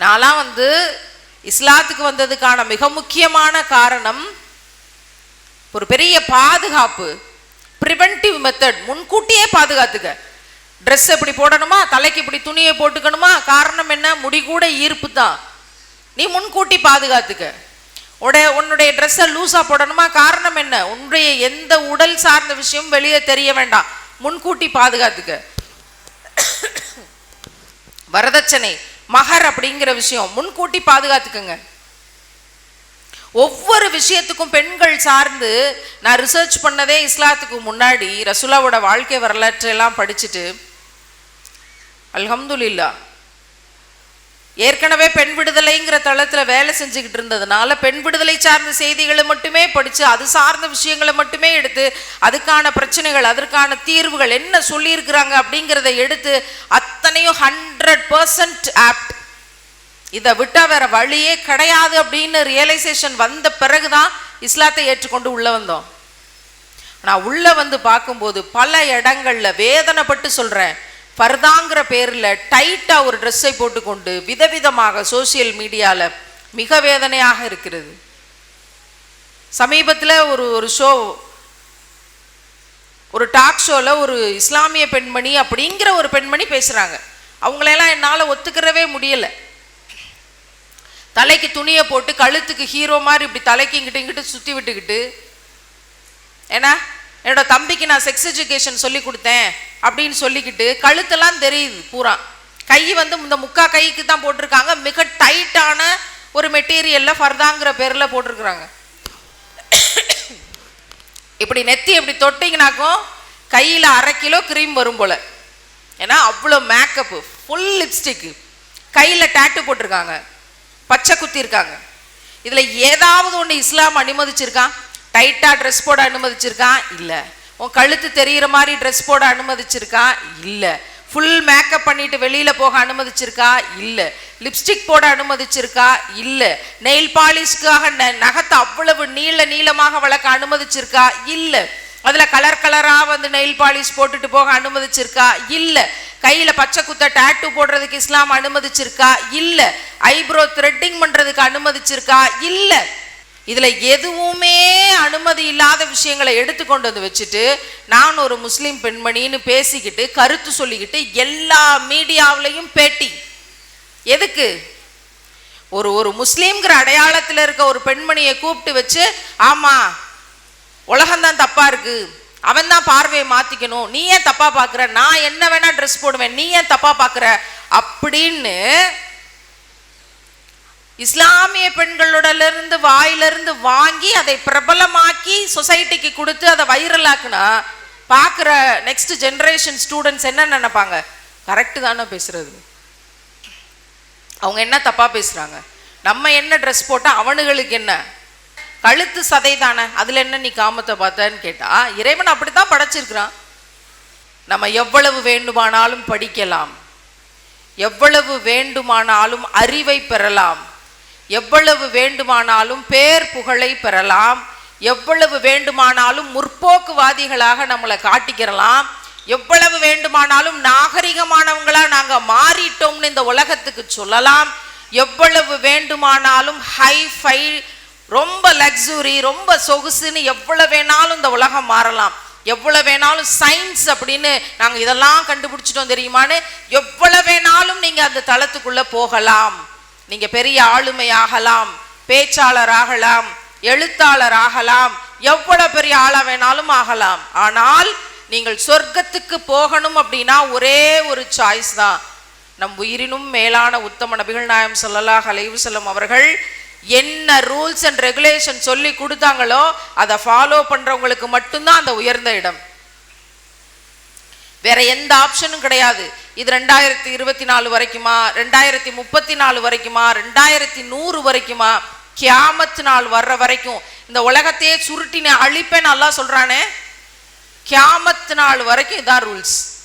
நான்லாம் வந்து இஸ்லாத்துக்கு வந்ததுக்கான மிக முக்கியமான காரணம் ஒரு பெரிய பாதுகாப்பு ப்ரிவென்டிவ் மெத்தட் முன்கூட்டியே பாதுகாத்துக்க. ட்ரெஸ் இப்படி போடணுமா? தலைக்கு இப்படி துணியை போட்டுக்கணுமா? காரணம் என்ன? முடி கூட ஈர்ப்பு தான். நீ முன்கூட்டி பாதுகாத்துக்க. உடைய உன்னுடைய ட்ரெஸ்ஸை லூஸாக போடணுமா? காரணம் என்ன? உன்னுடைய எந்த உடல் சார்ந்த விஷயம் வெளியே தெரிய வேண்டாம். முன்கூட்டி பாதுகாத்துக்க. வரதட்சணை. மகர் அப்படிங்கிற விஷயம் முன்கூட்டி பாதுகாத்துக்கங்க. ஒவ்வொரு விஷயத்துக்கும் பெண்கள் சார்ந்து நான் ரிசர்ச் பண்ணதே இஸ்லாத்துக்கு முன்னாடி ரசுலாவோட வாழ்க்கை வரலாற்றையெல்லாம் படிச்சுட்டு அல்ஹம்துலில்லா ஏற்கனவே பெண் விடுதலைங்கிற தளத்தில் வேலை செஞ்சுக்கிட்டு இருந்ததுனால பெண் விடுதலை சார்ந்த செய்திகளை மட்டுமே படித்து அது சார்ந்த விஷயங்களை மட்டுமே எடுத்து அதுக்கான பிரச்சனைகள் அதற்கான தீர்வுகள் என்ன சொல்லியிருக்கிறாங்க அப்படிங்கிறத எடுத்து அத்தனையும் ஹண்ட்ரட் பர்சன்ட் ஆப்ட் இதை விட்டால் வேற வழியே கிடையாது அப்படின்னு ரியலைசேஷன் வந்த பிறகுதான் இஸ்லாத்தை ஏற்றுக்கொண்டு உள்ளே வந்தோம். நான் உள்ளே வந்து பார்க்கும்போது பல இடங்களில் வேதனைப்பட்டு சொல்கிறேன் பர்தாங்கிற பேரில் டைட்டாக ஒரு ட்ரெஸ்ஸை போட்டுக்கொண்டு விதவிதமாக சோசியல் மீடியாவில் மிக வேதனையாக இருக்கிறது. சமீபத்தில் ஒரு ஒரு ஷோ ஒரு டாக் ஷோவில் ஒரு இஸ்லாமிய பெண்மணி அப்படிங்கிற ஒரு பெண்மணி பேசுகிறாங்க அவங்களெல்லாம் என்னால் ஒத்துக்கிறவே முடியலை. தலைக்கு துணியை போட்டு கழுத்துக்கு ஹீரோ மாதிரி இப்படி தலைக்கு இங்கிட்டு இங்கிட்டு சுற்றி விட்டுக்கிட்டு ஏன்னா என்னோட தம்பிக்கு நான் செக்ஸ் எஜுகேஷன் சொல்லி கொடுத்தேன். அப்படின்னு சொல்லிக்கிட்டு கழுத்தெல்லாம் தெரியுது பூரா. கை வந்து இந்த முக்கா கைக்கு தான் போட்டிருக்காங்க. மிக டைட்டான ஒரு மெட்டீரியல்ல ஃபர்தாங்கிற பேரில் போட்டிருக்கிறாங்க. இப்படி நெத்தி இப்படி தொட்டிங்கனாக்கும் கையில் அரை கிலோ க்ரீம் வரும் போல. ஏன்னா அவ்வளோ மேக்கப்பு ஃபுல் லிப்ஸ்டிக்கு கையில் டேட்டு போட்டிருக்காங்க. பச்சை குத்தி இருக்காங்க. ஏதாவது ஒன்று இஸ்லாம் அனுமதிச்சிருக்கான் டைட்டாக ட்ரெஸ் போட அனுமதிச்சிருக்கான் இல்லை. உன் கழுத்து தெரியிற மாதிரி ட்ரெஸ் போட அனுமதிச்சிருக்கா? இல்லை. ஃபுல் மேக்கப் பண்ணிட்டு வெளியில் போக அனுமதிச்சிருக்கா? இல்லை. லிப்ஸ்டிக் போட அனுமதிச்சிருக்கா? இல்லை. நெயில் பாலிஷ்க்காக ந- நகத்தை அவ்வளவு நீள நீளமாக வளர்க்க அனுமதிச்சிருக்கா? இல்லை. அதில் கலர் கலராக வந்து நெயில் பாலிஷ் போட்டுட்டு போக அனுமதிச்சிருக்கா? இல்லை. கையில் பச்சை குத்த டேட்டு போடுறதுக்கு இஸ்லாம் அனுமதிச்சிருக்கா? இல்லை. ஐப்ரோ த்ரெட்டிங் பண்ணுறதுக்கு அனுமதிச்சிருக்கா? இல்லை. இதில் எதுவுமே அனுமதி இல்லாத விஷயங்களை எடுத்துக்கொண்டு வந்து வச்சுட்டு நான் ஒரு முஸ்லீம் பெண்மணின்னு பேசிக்கிட்டு கருத்து சொல்லிக்கிட்டு எல்லா மீடியாவிலையும் பேட்டி. எதுக்கு? ஒரு ஒரு முஸ்லீம்ங்கிற அடையாளத்தில் இருக்க ஒரு பெண்மணியை கூப்பிட்டு வச்சு ஆமாம் உலகம்தான் தப்பாக இருக்குது அவன் தான் பார்வையை மாற்றிக்கணும் நீ ஏன் தப்பாக பார்க்குற? நான் என்ன வேணால் ட்ரெஸ் போடுவேன். நீ ஏன் தப்பாக பார்க்குற? அப்படின்னு இஸ்லாமிய பெண்களுடலிருந்து வாயிலிருந்து வாங்கி அதை பிரபலமாக்கி சொசைட்டிக்கு கொடுத்து அதை வைரலாக்குனா பார்க்குற நெக்ஸ்ட் ஜென்ரேஷன் ஸ்டூடெண்ட்ஸ் என்ன நினைப்பாங்க? கரெக்டு தானே பேசுறது. அவங்க என்ன தப்பா பேசுறாங்க? நம்ம என்ன ட்ரெஸ் போட்டால் அவனுங்களுக்கு என்ன? கழுத்து சதை தானே. அதில் என்ன நீ காமத்தை பார்த்தன்னு கேட்டா இறைவன் அப்படித்தான் படைச்சிருக்கிறான். நம்ம எவ்வளவு வேண்டுமானாலும் படிக்கலாம். எவ்வளவு வேண்டுமானாலும் அறிவை பெறலாம். எவ்வளவு வேண்டுமானாலும் பேர் புகழை பெறலாம். எவ்வளவு வேண்டுமானாலும் முற்போக்குவாதிகளாக நம்மளை காட்டிக்கிறலாம். எவ்வளவு வேண்டுமானாலும் நாகரிகமானவங்களா நாங்க மாறிட்டோம்னு இந்த உலகத்துக்கு சொல்லலாம். எவ்வளவு வேண்டுமானாலும் ஹை ஃபை ரொம்ப லக்ஸுரி ரொம்ப சொகுசுன்னு எவ்வளவு வேணாலும் இந்த உலகம் மாறலாம். எவ்வளவு வேணாலும் சயின்ஸ் அப்படின்னு நாங்க இதெல்லாம் கண்டுபிடிச்சிட்டோம் தெரியுமான்னு? எவ்வளவு வேணாலும் நீங்க அந்த தளத்துக்குள்ள போகலாம். நீங்க பெரிய ஆளுமை ஆகலாம் பேச்சாளர் ஆகலாம் எழுத்தாளர் ஆகலாம் எவ்வளவு பெரிய ஆளா வேணாலும் ஆகலாம். ஆனால் நீங்கள் சொர்க்கத்துக்கு போகணும் அப்படின்னா ஒரே ஒரு சாய்ஸ் தான். நம் உயிரினும் மேலான உத்தம நபிகள் நாயம் சொல்லலாக அலைவு செல்லும் அவர்கள் என்ன ரூல்ஸ் அண்ட் ரெகுலேஷன் சொல்லி கொடுத்தாங்களோ அதை ஃபாலோ பண்றவங்களுக்கு மட்டும்தான் அந்த உயர்ந்த இடம். வேற எந்த ஆப்ஷனும் கிடையாது. இது ரெண்டாயிரத்தி இருபத்தி நாலு வரைக்குமா? ரெண்டாயிரத்தி முப்பத்தி நாலு வரைக்குமா? ரெண்டாயிரத்தி நூறு வரைக்குமா? கியாமத்து நாள் வர்ற வரைக்கும். இந்த உலகத்தையே சுருட்டின அழிப்பேன்னு நல்லா சொல்றானே? கியாமத்து நாள் வரைக்கும் இதான் ரூல்ஸ்